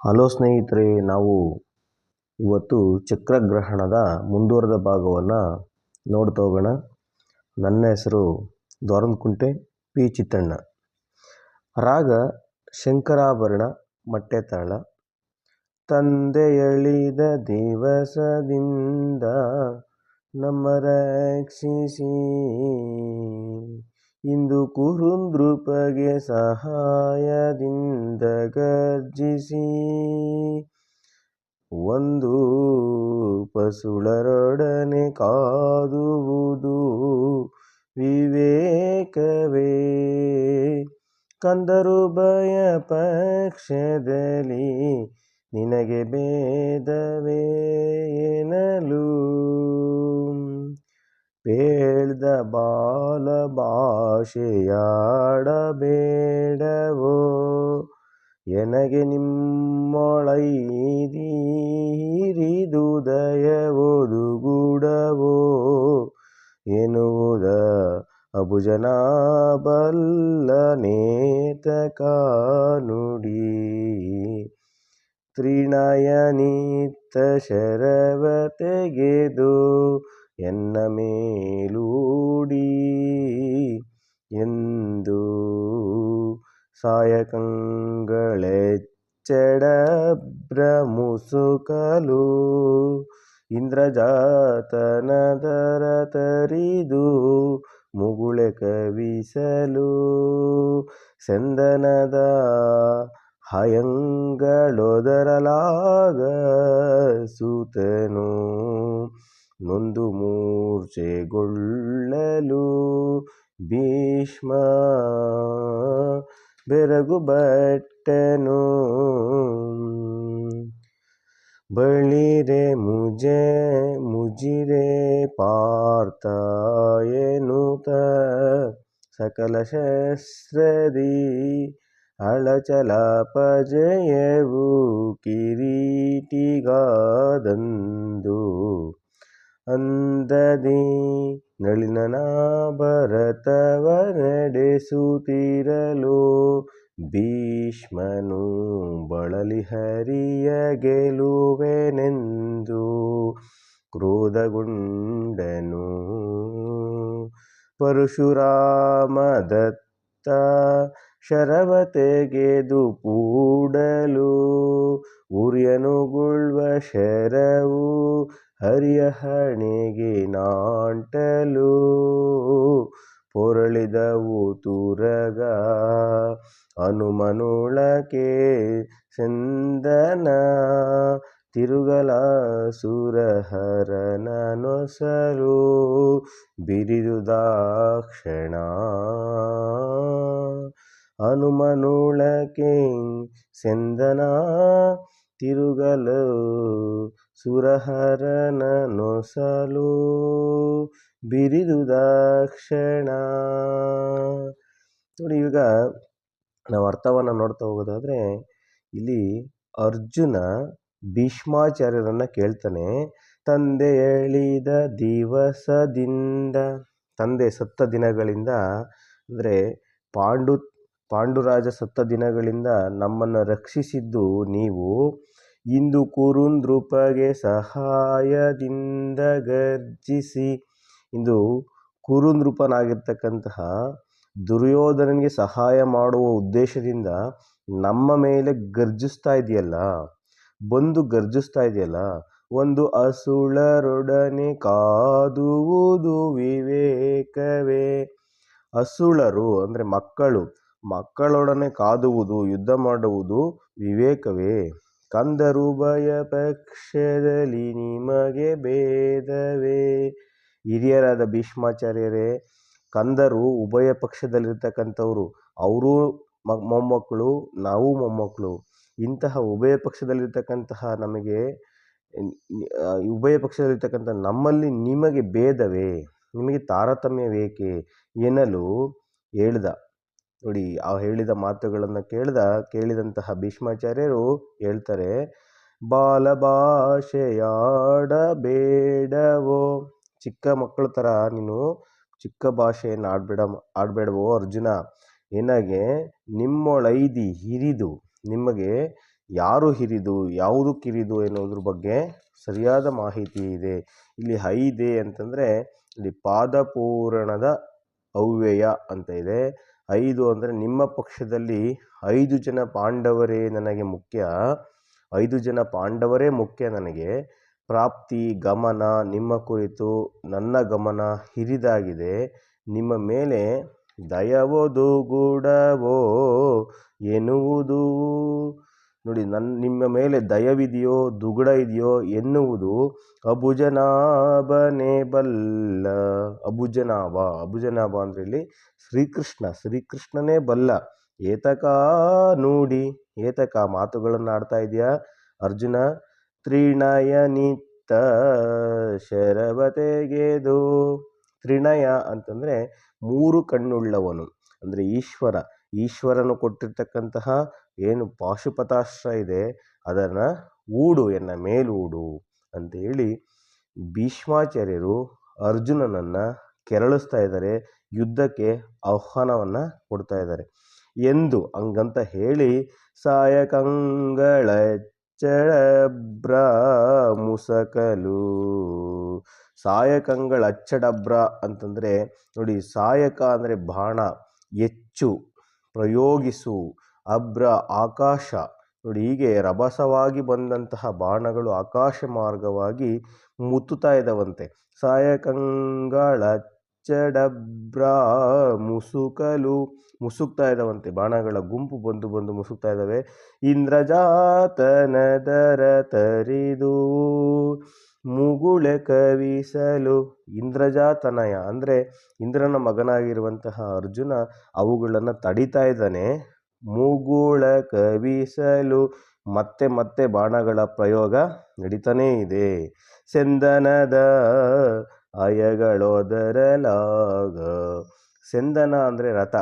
Hello ಸ್ನೇಹಿತರೆ, ನಾವು ಇವತ್ತು ಚಕ್ರಗ್ರಹಣದ ಮುಂದುವರೆದ ಭಾಗವನ್ನು ನೋಡ್ತಾ ಹೋಗೋಣ. ನನ್ನ ಹೆಸರು ದ್ವಾರಂಕುಂಟೆ ಪಿ ಚಿತ್ತಣ್ಣ ರಾಗ ಶಂಕರಾಭರಣ, ಮಟ್ಟೆತಾಳ. ತಂದೆಯಳಿದ ದಿವಸದಿಂದ ನಮ್ಮ ರಕ್ಷಿಸಿ ಇಂದು ಕುರುಂದೃಪಗೆ ಸಹಾಯದಿಂದ ಗರ್ಜಿಸಿ. ಒಂದು ಪಸುಳರೊಡನೆ ಕಾದುವುದು ವಿವೇಕವೇ. ಕಂದರು ಭಯ ಪಕ್ಷದಲ್ಲಿ ನಿನಗೆ ಭೇದವೇ ಎನ್ನಲು ಬೇಳ್ದ ಬಾಲ ಭಾಷೆಯಾಡಬೇಡವೋ? ಎನಗೆ ನಿಮ್ಮೊಳೈದೀರಿದುದಯವೊದುಗೂಡವೋ? ಎನ್ನುವುದ ಅಬುಜನ ಬಲ್ಲ ಕಾನುಡಿ ನುಡಿ ತ್ರಿನಯನಿತ್ತ ಶರವ ತೆಗೆದು ಎನ್ನ ಮೇಲೂಡಿ ಎಂದು ಸಾಯಕಂಗಳೆಚ್ಚಡಭ್ರಮುಸುಕಲು ಇಂದ್ರಜಾತನದರ ತರಿದು ಮುಗುಳೆ ಕವಿಸಲು ಸಂದನದ ಹಯಂಗಳೊದರಲಾಗ ಸೂತನು ನೊಂದು ಮೂರ್ಛೆಗೊಳ್ಳಲು ಭೀಷ್ಮ ಬೆರಗುಬಟ್ಟನು ಬಳಿರೆ ಮುಜೆ ಮುಜಿರೆ ಪಾರ್ಥ ಎನ್ನುತ್ತ ಸಕಲ ಶಸ್ತ್ರದಿ ಅಳಚಲ ಪಜಯವು ಕಿರೀಟಿಗಾದಂದು. ಅಂದದಿ ನಳಿನ ಭರತವ ನಡೆಸುತ್ತಿರಲು ಭೀಷ್ಮನು ಬಳಲಿ ಹರಿಯ ಗೆಲುವೆನೆಂದು ಕ್ರೋಧಗೊಂಡನು. ಪರಶುರಾಮದತ್ತ ಶರವ ತೆಗೆದು ಕೂಡಲು ಉರಿಯನುಗೊಳ್ಳುವ ಶರವು ಹರಿಯ ಹಣೆಗೆ ನಾಂಟಲು ಪೊರಳಿದವು ತುರಗ. ಹನುಮನುಳಕೆ ಚಂದನ ತಿರುಗಲ ಸುರಹರನ ನೊಸಲು ಬಿರಿದುದಾಕ್ಷಣ ಹನುಮನುಳಕೆ ಚಂದನ ತಿರುಗಲು ಸುರಹರನ ನೊಸಲು ಬಿರಿದುದಾಕ್ಷಣ ನೋಡಿ, ಈಗ ನಾವು ಅರ್ಥವನ್ನು ನೋಡ್ತಾ ಹೋಗೋದಾದರೆ, ಇಲ್ಲಿ ಅರ್ಜುನ ಭೀಷ್ಮಾಚಾರ್ಯರನ್ನು ಕೇಳ್ತಾನೆ, ತಂದೆ ಹೇಳಿದ ದಿವಸದಿಂದ, ತಂದೆ ಸತ್ತ ದಿನಗಳಿಂದ, ಅಂದರೆ ಪಾಂಡು, ಪಾಂಡುರಾಜ ಸತ್ತ ದಿನಗಳಿಂದ ನಮ್ಮನ್ನು ರಕ್ಷಿಸಿದ್ದು ನೀವು ಇಂದು ಕುರುಂದ್ರುಪಗೆ ಸಹಾಯದಿಂದ ಗರ್ಜಿಸಿ. ಇಂದು ಕುರುಂದ್ರುಪನಾಗಿರ್ತಕ್ಕಂತಹ ದುರ್ಯೋಧನನಿಗೆ ಸಹಾಯ ಮಾಡುವ ಉದ್ದೇಶದಿಂದ ನಮ್ಮ ಮೇಲೆ ಗರ್ಜಿಸ್ತಾ ಇದೆಯಲ್ಲ? ಬಂದು ಗರ್ಜಿಸ್ತಾ ಇದೆಯಲ್ಲ? ಒಂದು ಅಸುಳರೊಡನೆ ಕಾದುವುದು ವಿವೇಕವೇ. ಅಸುಳರು ಅಂದರೆ ಮಕ್ಕಳು, ಮಕ್ಕಳೊಡನೆ ಕಾದುವುದು, ಯುದ್ಧ ಮಾಡುವುದು ವಿವೇಕವೇ. ಕಂದರು ಭಯ ಪಕ್ಷದಲ್ಲಿ ನಿಮಗೆ ಭೇದವೇ? ಹಿರಿಯರಾದ ಭೀಷ್ಮಾಚಾರ್ಯರೇ, ಕಂದರು ಉಭಯ ಪಕ್ಷದಲ್ಲಿರ್ತಕ್ಕಂಥವ್ರು. ಅವರು ಮೊಮ್ಮಕ್ಕಳು, ನಾವು ಮೊಮ್ಮಕ್ಕಳು. ಇಂತಹ ಉಭಯ ಪಕ್ಷದಲ್ಲಿರ್ತಕ್ಕಂತಹ ನಮಗೆ ಉಭಯ ಪಕ್ಷದಲ್ಲಿರ್ತಕ್ಕಂಥ ನಮ್ಮಲ್ಲಿ ನಿಮಗೆ ಭೇದವೇ? ನಿಮಗೆ ತಾರತಮ್ಯವೇಕೆ? ಎನ್ನಲು ಹೇಳ್ದ. ನೋಡಿ, ಆ ಹೇಳಿದ ಮಾತುಗಳನ್ನು ಕೇಳಿದ, ಕೇಳಿದಂತಹ ಭೀಷ್ಮಾಚಾರ್ಯರು ಹೇಳ್ತಾರೆ, ಬಾಲ ಭಾಷೆಯಾಡಬೇಡವೋ, ಚಿಕ್ಕ ಮಕ್ಕಳ ಥರ ನೀನು ಚಿಕ್ಕ ಭಾಷೆಯನ್ನು ಆಡಬೇಡ, ಆಡಬೇಡವೋ ಅರ್ಜುನ ಎನಗೆ ನಿಮ್ಮೊಳೈದಿ ಹಿರಿದು, ನಿಮಗೆ ಯಾರು ಹಿರಿದು ಯಾವುದು ಕಿರಿದು ಎನ್ನುವುದ್ರ ಬಗ್ಗೆ ಸರಿಯಾದ ಮಾಹಿತಿ ಇದೆ. ಇಲ್ಲಿ ಐದೆ ಅಂತಂದರೆ, ಇಲ್ಲಿ ಪಾದಪೂರಣದ ಅವ್ಯಯ ಅಂತ ಇದೆ. ಐದು ಅಂದರೆ ನಿಮ್ಮ ಪಕ್ಷದಲ್ಲಿ ಐದು ಜನ ಪಾಂಡವರೇ ನನಗೆ ಮುಖ್ಯ. ಐದು ಜನ ಪಾಂಡವರೇ ಮುಖ್ಯ ನನಗೆ. ಪ್ರಾಪ್ತಿ, ಗಮನ ನಿಮ್ಮ ಕುರಿತು ನನ್ನ ಗಮನ ಹಿರಿದಾಗಿದೆ. ನಿಮ್ಮ ಮೇಲೆ ದಯವೋದು ಗೂಡವೋ ಎನ್ನುವುದು ನೋಡಿ ನನ್ನ ನಿಮ್ಮ ಮೇಲೆ ದಯವಿದೆಯೋ, ದುಗುಡ ಇದೆಯೋ ಎನ್ನುವುದು ಅಬುಜನಾಭನೇ ಬಲ್ಲ. ಅಬುಜನಾಭ ಅಬುಜನಾಭ ಅಂದರೆ ಇಲ್ಲಿ ಶ್ರೀಕೃಷ್ಣ, ಶ್ರೀಕೃಷ್ಣನೇ ಬಲ್ಲ. ಏತಕ ನೋಡಿ, ಏತಕ ಮಾತುಗಳನ್ನು ಆಡ್ತಾ ಇದೆಯಾ ಅರ್ಜುನ ತ್ರಿಣಯನಿತ್ತ ಶರವತೆಗೆದು. ತ್ರಿಣಯ ಅಂತಂದರೆ ಮೂರು ಕಣ್ಣುಳ್ಳವನು, ಅಂದರೆ ಈಶ್ವರ. ಈಶ್ವರನು ಕೊಟ್ಟಿರ್ತಕ್ಕಂತಹ ಏನು ಪಾಶುಪತಾಸ್ತ್ರ ಇದೆ, ಅದನ್ನು ಊಡು, ಎನ್ನ ಮೇಲೂಡು ಅಂತೇಳಿ ಭೀಷ್ಮಾಚಾರ್ಯರು ಅರ್ಜುನನನ್ನು ಕೆರಳಿಸ್ತಾ ಇದ್ದಾರೆ, ಯುದ್ಧಕ್ಕೆ ಆಹ್ವಾನವನ್ನು ಕೊಡ್ತಾ ಇದ್ದಾರೆ. ಎಂದು ಹಂಗಂತ ಹೇಳಿ ಸಾಯಕಂಗಳ ಚಡಬ್ರ ಮುಸಕಲು. ಸಾಯಕಂಗಳ ಅಚ್ಚಡಬ್ರ ಅಂತಂದರೆ ನೋಡಿ ಸಾಯಕ ಅಂದರೆ ಬಾಣ, ಹೆಚ್ಚು. ಪ್ರಯೋಗಿಸು. ಅಬ್ರ ಆಕಾಶ. ನೋಡಿ, ಹೀಗೆ ರಭಸವಾಗಿ ಬಂದಂತಹ ಬಾಣಗಳು ಆಕಾಶ ಮಾರ್ಗವಾಗಿ ಮುತ್ತುತ್ತಾ ಇದ್ದವಂತೆ. ಸಾಯಕಂಗಳ, ಚಡಬ್ರ, ಮುಸುಕಲು ಮುಸುಕ್ತಾ ಇದ್ದವಂತೆ. ಬಾಣಗಳ ಗುಂಪು ಬಂದು ಬಂದು ಮುಸುಕ್ತಾ ಇದ್ದಾವೆ. ಇಂದ್ರಜಾತನದರ ತರಿದು ಮುಗುಳೆ ಕವಿಸಲು ಇಂದ್ರಜಾತನಯ. ಅಂದರೆ ಇಂದ್ರನ ಮಗನಾಗಿರುವಂತಹ ಅರ್ಜುನ ಅವುಗಳನ್ನು ತಡಿತಾ ಇದ್ದಾನೆ. ಮುಗುಳ ಕವಿಸಲು ಮತ್ತೆ ಮತ್ತೆ ಬಾಣಗಳ ಪ್ರಯೋಗ ನಡೀತಾನೇ ಇದೆ. ಸೆಂದನದ ಅಯಗಳೋದರಲಾಗ. ಸೆಂದನ ಅಂದರೆ ರಥ.